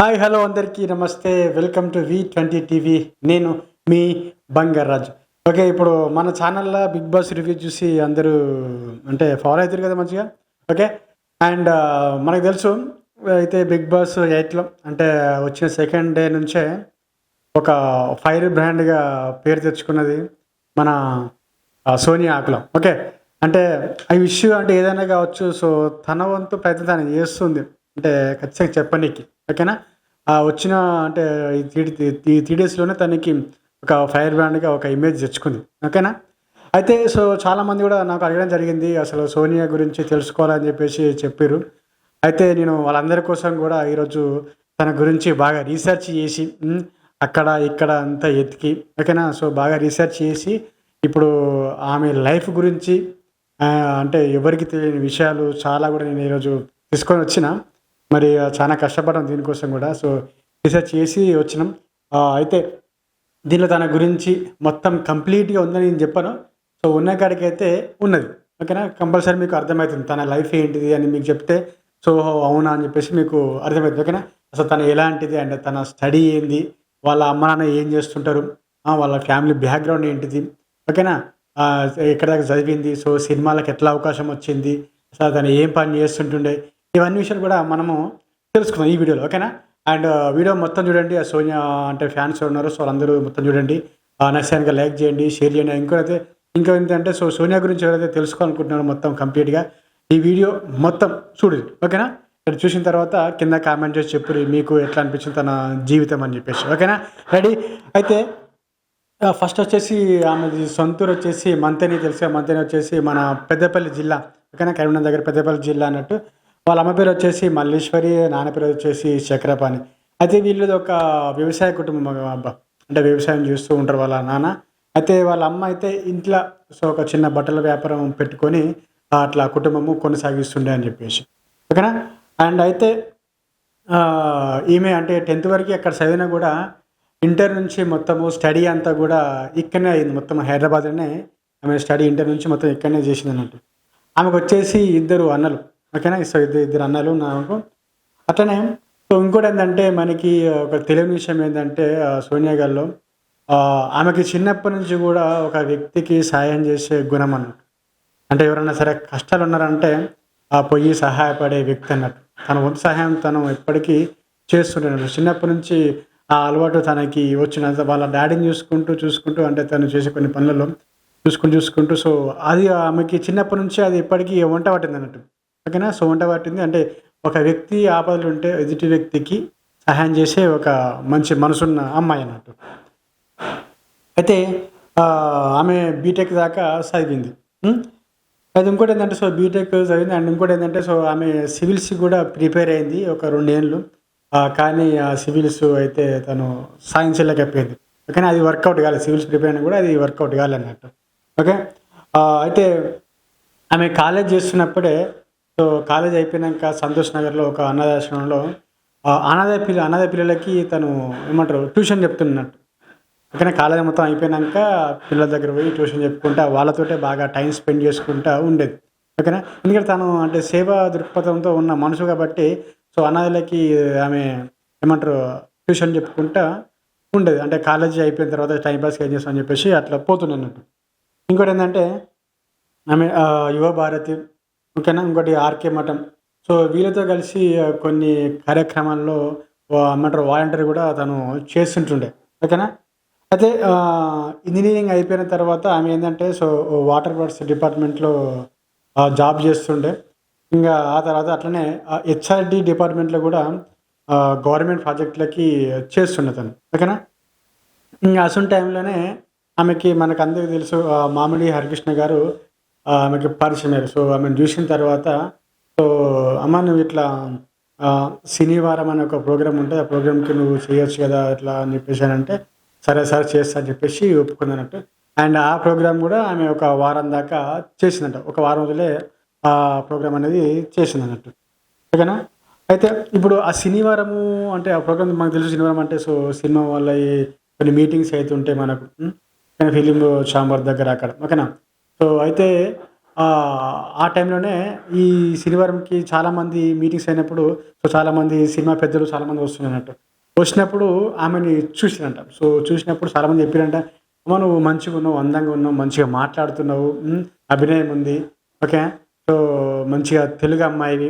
Hi hello అందరికీ నమస్తే. Welcome to V twenty TV. నేను మీ బంగారాజు. ఓకే ఇప్పుడు మన ఛానల్లో బిగ్ బాస్ రివ్యూ చూసి అందరూ అంటే ఫాలో అవుతారు కదా మంచిగా? ఓకే అండ్ మనకు తెలుసు అయితే బిగ్ బాస్ ఎయిట్లో అంటే వచ్చిన సెకండ్ డే నుంచే ఒక ఫైర్ బ్రాండ్గా పేరు తెచ్చుకున్నది మన సోనియా ఆకులం. ఓకే అంటే ఆ ఇష్యూ అంటే ఏదైనా కావచ్చు సో తన వంతు ప్రయత్నం తను చేస్తుంది. అంటే ఖచ్చితంగా చెప్పనీకి. ఓకేనా? వచ్చిన అంటే త్రీ త్రీ డేస్లోనే తనకి ఒక ఫైర్ బ్రాండ్గా ఒక ఇమేజ్ తెచ్చుకుంది. ఓకేనా? అయితే సో చాలామంది కూడా నాకు అడగడం జరిగింది అసలు సోనియా గురించి తెలుసుకోవాలని చెప్పేసి చెప్పారు అయితే నేను వాళ్ళందరి కోసం కూడా ఈరోజు తన గురించి బాగా రీసెర్చ్ చేసి అక్కడ ఇక్కడ అంతా ఎతికి ఓకేనా? సో బాగా రీసెర్చ్ చేసి ఇప్పుడు ఆమె లైఫ్ గురించి అంటే ఎవరికి తెలియని విషయాలు చాలా కూడా నేను ఈరోజు తీసుకొని వచ్చిన. మరి చాలా కష్టపడడం దీనికోసం కూడా. సో రీసెర్చ్ చేసి వచ్చినాం. అయితే దీనిలో తన గురించి మొత్తం కంప్లీట్గా ఉందని నేను చెప్పాను. సో ఉన్న కాడికి అయితే ఉన్నది. ఓకేనా? కంపల్సరీ మీకు అర్థమవుతుంది తన లైఫ్ ఏంటిది అని మీకు చెప్తే. సో అవునా అని చెప్పేసి మీకు అర్థమవుతుంది. ఓకేనా? అసలు తను ఎలాంటిది అండ్ తన స్టడీ ఏంది? వాళ్ళ అమ్మ నాన్న ఏం చేస్తుంటారు? వాళ్ళ ఫ్యామిలీ బ్యాక్గ్రౌండ్ ఏంటిది? ఓకేనా? ఎక్కడ దాకా చదివింది? సో సినిమాలకు ఎట్లా అవకాశం వచ్చింది? అసలు తను ఏం పని చేస్తుంటుండే? ఇవన్నీ విషయాలు కూడా మనము తెలుసుకుందాం ఈ వీడియోలో ఓకేనా? అండ్ వీడియో మొత్తం చూడండి. ఆ సోనియా అంటే ఫ్యాన్స్ ఉన్నారు సో వాళ్ళందరూ మొత్తం చూడండి. నచ్చానికి లైక్ చేయండి షేర్ చేయండి. ఇంకోనైతే ఇంకా ఏంటంటే సో సోనియా గురించి ఎవరైతే తెలుసుకోవాలనుకుంటున్నారో మొత్తం కంప్లీట్గా ఈ వీడియో మొత్తం చూడండి ఓకేనా? ఇక్కడ చూసిన తర్వాత కింద కామెంట్ చేసి చెప్పు మీకు ఎట్లా అనిపించింది తన జీవితం అని చెప్పేసి ఓకేనా? రెడీ? అయితే ఫస్ట్ వచ్చేసి ఆమెది సొంతూరు వచ్చేసి మంతేని తెలుసు మంతేని వచ్చేసి మన పెద్దపల్లి జిల్లా ఓకేనా? కరీంనగర్ దగ్గర పెద్దపల్లి జిల్లా అన్నట్టు. వాళ్ళ అమ్మ పేరు వచ్చేసి మల్లీశ్వరి నాన్న పేరు వచ్చేసి చక్రపాణి. అయితే వీళ్ళది ఒక వ్యవసాయ కుటుంబం అబ్బా. అంటే వ్యవసాయం చేస్తూ ఉంటారు వాళ్ళ నాన్న. అయితే వాళ్ళ అమ్మ అయితే ఇంట్లో సో ఒక చిన్న బట్టల వ్యాపారం పెట్టుకొని అట్లా కుటుంబము కొనసాగిస్తుండే అని చెప్పేసి. ఓకేనా? అండ్ అయితే ఈమె అంటే టెన్త్ వరకు అక్కడ చదివినా కూడా ఇంటర్ నుంచి మొత్తము స్టడీ అంతా కూడా ఇక్కడనే అయింది. మొత్తం హైదరాబాద్లోనే ఆమె స్టడీ ఇంటర్ నుంచి మొత్తం ఇక్కడనే చేసింది అన్నట్టు ఆమెకు వచ్చేసి ఇద్దరు అన్నలు. ఓకేనా? సో ఇద్దరు ఇద్దరు అన్నలు నాకు అట్లనే సో ఇంకోటి ఏంటంటే మనకి ఒక తెలియని విషయం ఏంటంటే సోనియా గారిలో ఆమెకి చిన్నప్పటి నుంచి కూడా ఒక వ్యక్తికి సాయం చేసే గుణం అన్నట్టు. అంటే ఎవరైనా సరే కష్టాలు ఉన్నారంటే ఆ పొయ్యి సహాయపడే వ్యక్తి అన్నట్టు. తన వంతు సహాయం తను ఎప్పటికీ చేస్తుంటాడు చిన్నప్పటి నుంచి ఆ అలవాటు తనకి వచ్చిన వాళ్ళ డాడీని చూసుకుంటూ చూసుకుంటూ అంటే తను చేసే కొన్ని పనులలో చూసుకుంటూ చూసుకుంటూ సో అది ఆమెకి చిన్నప్పటి నుంచి అది ఎప్పటికీ వంట పట్టింది అన్నట్టు. ఓకేనా సో వంట పట్టింది. అంటే ఒక వ్యక్తి ఆపదలు ఉంటే ఎదుటి వ్యక్తికి సహాయం చేసే ఒక మంచి మనసున్న అమ్మాయి అన్నట్టు. అయితే ఆమె బీటెక్ దాకా చదివింది అది ఇంకోటి ఏంటంటే సో బీటెక్ చదివింది. అండ్ ఇంకోటి ఏంటంటే సో ఆమె సివిల్స్ కూడా ప్రిపేర్ అయింది ఒక రెండేళ్ళు. కానీ ఆ సివిల్స్ అయితే తను సైన్స్ ఓకేనా? అది వర్కౌట్ కాలేదు సివిల్స్ ప్రిపేర్ అయినా కూడా అది వర్కౌట్ కాలేదు అన్నట్టు. ఓకే? అయితే ఆమె కాలేజ్ చేస్తున్నప్పుడే సో కాలేజ్ అయిపోయినాక సంతోష్ నగర్లో ఒక అనాథాశ్రమంలో అనాథ పిల్ల అనాథ పిల్లలకి తను ఏమంటారు ట్యూషన్ చెప్తున్నట్టు. ఓకేనా కాలేజ్ మొత్తం అయిపోయినాక పిల్లల దగ్గర పోయి ట్యూషన్ చెప్పుకుంటా వాళ్ళతోటే బాగా టైం స్పెండ్ చేసుకుంటా ఉండేది. ఓకేనా? ఎందుకంటే తను అంటే సేవా దృక్పథంతో ఉన్న మనుషు కాబట్టి సో అనాథలకి ఆమె ఏమంటారు ట్యూషన్ చెప్పుకుంటా ఉండేది. అంటే కాలేజీ అయిపోయిన తర్వాత టైం పాస్కి ఏం చేస్తాం అని చెప్పేసి అట్లా పోతుండే ఇంకోటి ఏంటంటే ఆమె యువ భారతి ఓకేనా ఇంకోటి ఆర్కే మఠం. సో వీళ్ళతో కలిసి కొన్ని కార్యక్రమాల్లో వా- వాలంటీర్ కూడా తను చేస్తుంటుండే. ఓకేనా? అయితే ఇంజనీరింగ్ అయిపోయిన తర్వాత ఆమె ఏంటంటే సో వాటర్ వర్క్స్ డిపార్ట్మెంట్లో జాబ్ చేస్తుండే. ఇంకా ఆ తర్వాత అట్లనే హెచ్ఆర్డి డిపార్ట్మెంట్లో కూడా గవర్నమెంట్ ప్రాజెక్టులకి చేస్తుండే తను. ఓకేనా? ఇంకా అసలు టైంలోనే ఆమెకి మనకు అందరికీ తెలుసు మామిడి హరికృష్ణ గారు ఆమెకి పరిచయం సో ఆమెను చూసిన తర్వాత సో అమ్మ నువ్వు ఇట్లా శనివారం అనే ఒక ప్రోగ్రామ్ ఉంటుంది ఆ ప్రోగ్రామ్కి నువ్వు చేయొచ్చు కదా ఇట్లా అని చెప్పేసి అని అంటే సరే సార్ చేస్తా అని చెప్పేసి ఒప్పుకుందన్నట్టు అండ్ ఆ ప్రోగ్రామ్ కూడా ఆమె ఒక వారం దాకా చేసిందంట. ఒక వారం రోజులే ఆ ప్రోగ్రామ్ అనేది చేసింది అన్నట్టు. ఓకేనా? అయితే ఇప్పుడు ఆ శనివారము అంటే ఆ ప్రోగ్రామ్ మనకు తెలుసు శనివారం అంటే సో సినిమా వల్ల కొన్ని మీటింగ్స్ అయితే ఉంటాయి మనకు ఫిలిం ఛాంబర్ దగ్గర అక్కడ. ఓకేనా? సో అయితే ఆ టైంలోనే ఈ శనివారంకి చాలామంది మీటింగ్స్ అయినప్పుడు సో చాలామంది సినిమా పెద్దలు చాలామంది వస్తున్నట్టు వచ్చినప్పుడు ఆమెని చూసినంట సో చూసినప్పుడు చాలామంది చెప్పారంట అమ్మ నువ్వు మంచిగా ఉన్నావు అందంగా ఉన్నావు మంచిగా మాట్లాడుతున్నావు అభినయం ఉంది ఓకే? సో మంచిగా తెలుగు అమ్మాయివి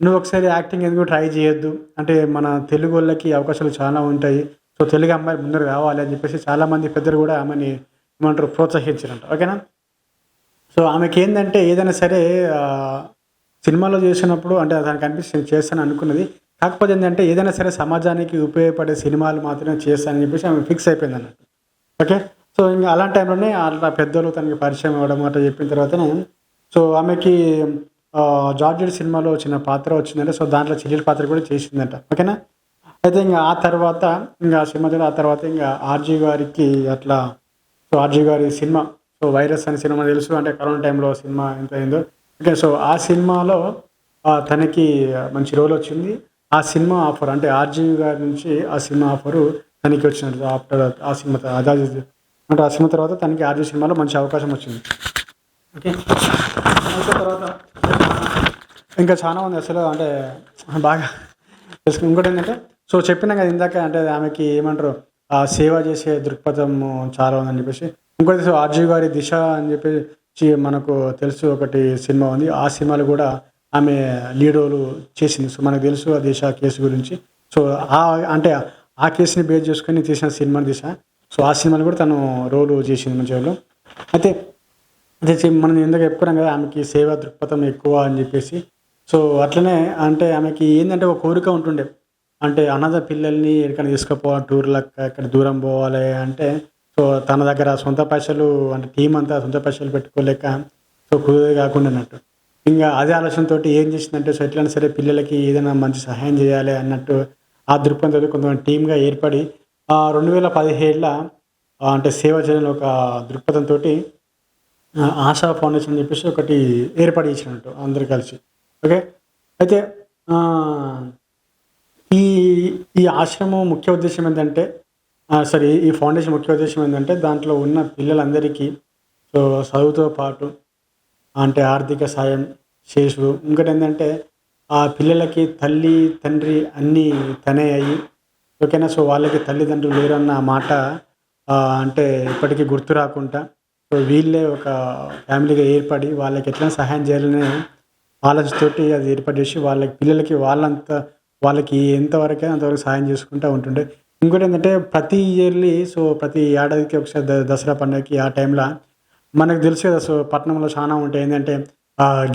నువ్వు ఒకసారి యాక్టింగ్ ఎందుకు ట్రై చేయొద్దు? అంటే మన తెలుగు వాళ్ళకి అవకాశాలు చాలా ఉంటాయి. సో తెలుగు అమ్మాయి ముందర కావాలి అని చెప్పేసి చాలామంది పెద్దలు కూడా ఆమెని ఏమంటారు ప్రోత్సహించారంట. ఓకేనా? సో ఆమెకి ఏంటంటే ఏదైనా సరే సినిమాలో చేసినప్పుడు అంటే దానికి అనిపిస్తుంది చేస్తాను అనుకున్నది. కాకపోతే ఏంటంటే ఏదైనా సరే సమాజానికి ఉపయోగపడే సినిమాలు మాత్రమే చేస్తానని చెప్పేసి ఆమె ఫిక్స్ అయిపోయింది అన్నట్టు ఓకే? సో ఇంకా అలాంటి టైంలోనే అట్లా పెద్దలు తనకి పరిచయం అవ్వడం అట్లా చెప్పిన తర్వాతనే సో ఆమెకి జార్జిడ్ జార్జెడ్ సినిమాలో చిన్న పాత్ర వచ్చిందంటే. సో దాంట్లో చెల్లెల పాత్ర కూడా చేసిందంట. ఓకేనా? అయితే ఇంకా ఆ తర్వాత ఇంకా సినిమా చూడ ఆ తర్వాత ఇంకా ఆర్జీ గారికి అట్లా సో ఆర్జీ గారి సినిమా సో వైరస్ అనే సినిమా తెలుసు. అంటే కరోనా టైంలో సినిమా ఎంత అయిందో. ఓకే సో ఆ సినిమాలో తనకి మంచి రోల్ వచ్చింది. ఆ సినిమా ఆఫర్ అంటే ఆర్జీవి గారి నుంచి ఆ సినిమా ఆఫరు తనకి వచ్చినట్టు ఆఫ్టర్ ఆ సినిమా త- అంటే ఆ సినిమా తర్వాత తనకి ఆర్జీ సినిమాలో మంచి అవకాశం వచ్చింది. ఓకే. తర్వాత ఇంకా చాలా మంది అసలు అంటే బాగా తెలుసుకుని ఇంకోటి ఏంటంటే సో చెప్పినా కదా ఇందాక అంటే ఆమెకి ఏమంటారు ఆ సేవ చేసే దృక్పథం చాలా ఉందని చెప్పేసి. ఇంకోటి ఆర్జీ గారి దిశ అని చెప్పేసి మనకు తెలుసు ఒకటి సినిమా ఉంది. ఆ సినిమాలు కూడా ఆమె లీడ్ చేసింది. సో మనకు తెలుసు ఆ దిశ కేసు గురించి. సో ఆ అంటే ఆ కేసుని బేస్ చేసుకొని తీసిన సినిమా దిశ. సో ఆ సినిమాలు కూడా తను రోలు చేసింది మంచిగా అయితే అదే మనం ఎందుకు చెప్పుకున్నాం కదా ఆమెకి సేవా దృక్పథం ఎక్కువ అని చెప్పేసి. సో అట్లనే అంటే ఆమెకి ఏంటంటే ఒక కోరిక ఉంటుండే. అంటే అనాథ పిల్లల్ని ఎక్కడికైనా తీసుకుపోవాలి టూర్లకు ఎక్కడ దూరం పోవాలి అంటే సో తన దగ్గర సొంత పైసలు అంటే టీం అంతా సొంత పైసలు పెట్టుకోలేక సో కుదిరి కాకుండా అన్నట్టు. ఇంకా అదే ఆలోచనతో ఏం చేసిందంటే సో ఎట్లయినా సరే పిల్లలకి ఏదైనా మంచి సహాయం చేయాలి అన్నట్టు ఆ దృక్పథంతో కొంతమంది టీమ్గా ఏర్పడి రెండు వేల పదిహేడులో అంటే సేవ చేయని ఒక దృక్పథంతో ఆశా ఫౌండేషన్ అని చెప్పేసి ఒకటి ఏర్పాటు చేసినట్టు అందరు కలిసి. ఓకే? అయితే ఈ ఈ ఆశ్రమం ముఖ్య ఉద్దేశం ఏంటంటే సరే ఈ ఫౌండేషన్ ముఖ్య ఉద్దేశం ఏంటంటే దాంట్లో ఉన్న పిల్లలందరికీ సో చదువుతో పాటు అంటే ఆర్థిక సాయం చేసు ఇంకోటి ఏంటంటే ఆ పిల్లలకి తల్లి తండ్రి అన్నీ తనే అయ్యి ఓకేనా? సో వాళ్ళకి తల్లిదండ్రులు లేరన్న మాట అంటే ఇప్పటికీ గుర్తు రాకుండా సో వీళ్ళే ఒక ఫ్యామిలీగా ఏర్పడి వాళ్ళకి ఎట్లా సహాయం చేయాలనే ఆలోచనతోటి అది ఏర్పాటు చేసి వాళ్ళకి పిల్లలకి వాళ్ళంత వాళ్ళకి ఎంతవరకే అంతవరకు సహాయం చేసుకుంటూ ఉంటుండే. ఇంకోటి ఏంటంటే ప్రతి ఇయర్లీ సో ప్రతి ఏడాదికి ఒకసారి ద- దసరా పండుగకి ఆ టైంలో మనకు తెలుసు కదా సో పట్టణంలో చాలా ఉంటాయి. ఏంటంటే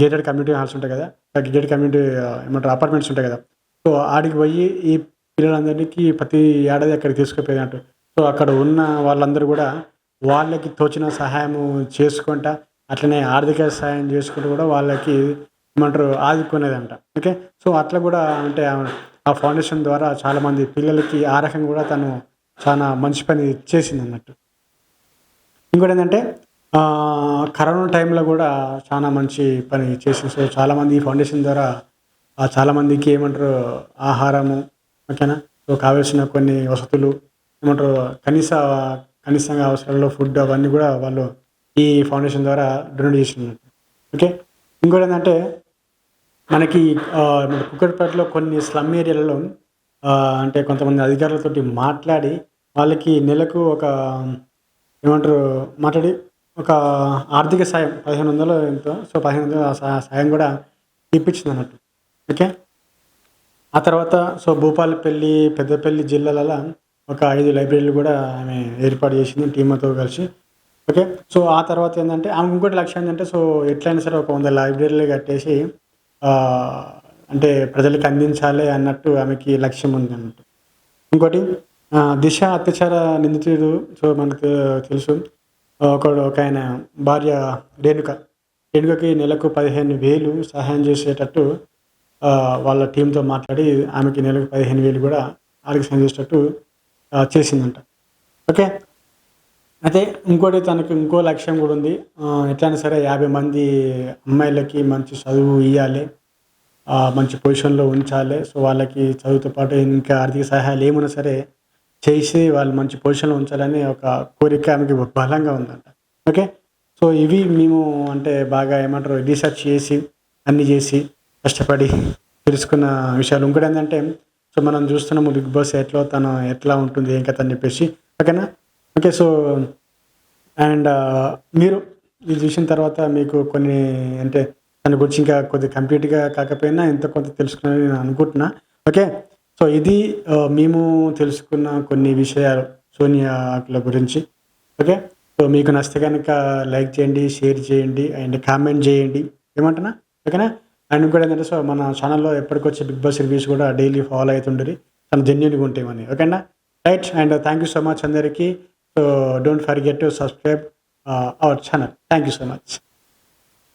గేటెడ్ కమ్యూనిటీ హాల్స్ ఉంటాయి కదా. గేటెడ్ కమ్యూనిటీ ఏమంటారు అపార్ట్మెంట్స్ ఉంటాయి కదా. సో ఆడికి పోయి ఈ పిల్లలందరికీ ప్రతి ఏడాది అక్కడికి తీసుకుపోయేదంట సో అక్కడ ఉన్న వాళ్ళందరూ కూడా వాళ్ళకి తోచిన సహాయం చేసుకుంటా అట్లనే ఆర్థిక సహాయం చేసుకుంటూ కూడా వాళ్ళకి ఏమంటారు ఆదుకునేదంట. ఓకే? సో అట్లా కూడా అంటే ఆ- ఫౌండేషన్ ద్వారా చాలామంది పిల్లలకి ఆ రకంగా కూడా తను చాలా మంచి పని చేసింది అన్నట్టు ఇంకోటి ఏంటంటే కరోనా టైంలో కూడా చాలా మంచి పని చేసింది. సో చాలామంది ఈ ఫౌండేషన్ ద్వారా చాలామందికి ఏమంటారు ఆహారము ఓకేనా? సో కావాల్సిన కొన్ని వసతులు ఏమంటారు కనీస కనీసంగా అవసరాల్లో ఫుడ్ అవన్నీ కూడా వాళ్ళు ఈ ఫౌండేషన్ ద్వారా డొనేట్ చేసినట్టు ఓకే? ఇంకోటి ఏంటంటే మనకి మన కుక్కటిపేటలో కొన్ని స్లమ్ ఏరియాలలో అంటే కొంతమంది అధికారులతోటి మాట్లాడి వాళ్ళకి నెలకు ఒక ఏమంటారు మాట్లాడి ఒక ఆర్థిక సాయం పదిహేను వందలు ఎంతో సో పదిహేను వందలు ఆ సాయం కూడా ఇప్పించింది అన్నట్టు ఓకే? ఆ తర్వాత సో భూపాలపల్లి పెద్దపల్లి జిల్లాలలో ఒక ఐదు లైబ్రరీలు కూడా ఆమె ఏర్పాటు చేసింది టీమ్తో కలిసి. ఓకే? సో ఆ తర్వాత ఏంటంటే ఆమె ఇంకోటి లక్ష్యం ఏంటంటే సో ఎట్లయినా సరే ఒక వంద లైబ్రరీలు కట్టేసి అంటే ప్రజలకు అందించాలి అన్నట్టు ఆమెకి లక్ష్యం ఉంది అన్నట్టు. ఇంకోటి దిశ అత్యాచార నిందితుడు సో మనకు తెలుసు. ఒకడు ఒక ఆయన భార్య రేణుక. రేణుకకి నెలకు పదిహేను వేలు సహాయం చేసేటట్టు వాళ్ళ టీంతో మాట్లాడి ఆమెకి నెలకు పదిహేను వేలు కూడా ఆర్థిక సాయం చేసేటట్టు చేసిందంట. ఓకే? అయితే ఇంకోటి తనకు ఇంకో లక్ష్యం కూడా ఉంది. ఎట్లయినా సరే యాభై మంది అమ్మాయిలకి మంచి చదువు ఇవ్వాలి మంచి పొజిషన్లో ఉంచాలి. సో వాళ్ళకి చదువుతో పాటు ఇంకా ఆర్థిక సహాయాలు ఏమైనా సరే చేసి వాళ్ళు మంచి పొజిషన్లో ఉంచాలని ఒక కోరిక ఆమెకి బలంగా ఉందంట. ఓకే? సో ఇవి మేము అంటే బాగా ఏమంటారు రీసెర్చ్ చేసి అన్నీ చేసి కష్టపడి తెలుసుకున్న విషయాలు. ఇంకోటి ఏంటంటే సో మనం చూస్తున్నాము బిగ్ బాస్ ఎట్లా తను ఎట్లా ఉంటుంది ఏం కథ అని చెప్పేసి. ఓకేనా? ఓకే సో అండ్ మీరు ఇది చూసిన తర్వాత మీకు కొన్ని అంటే దాని గురించి ఇంకా కొద్ది కంప్లీట్గా కాకపోయినా ఎంత కొంత తెలుసుకున్నాను నేను అనుకుంటున్నా. ఓకే సో ఇది మేము తెలుసుకున్న కొన్ని విషయాలు సోనియా ఆకుల గురించి. ఓకే సో మీకు నచ్చితే కనుక లైక్ చేయండి షేర్ చేయండి అండ్ కామెంట్ చేయండి. ఏమంటున్నా? ఓకేనా? అండ్ కూడా ఏంటంటే సో మన ఛానల్లో ఎప్పటికొచ్చే బిగ్ బాస్ రివ్యూస్ కూడా డైలీ ఫాలో అవుతుండేది. చాలా జెన్యున్గా ఉంటాయి ఓకేనా? Right and thank you so much అందరికీ. So don't forget to subscribe uh, our channel. Thank you so much.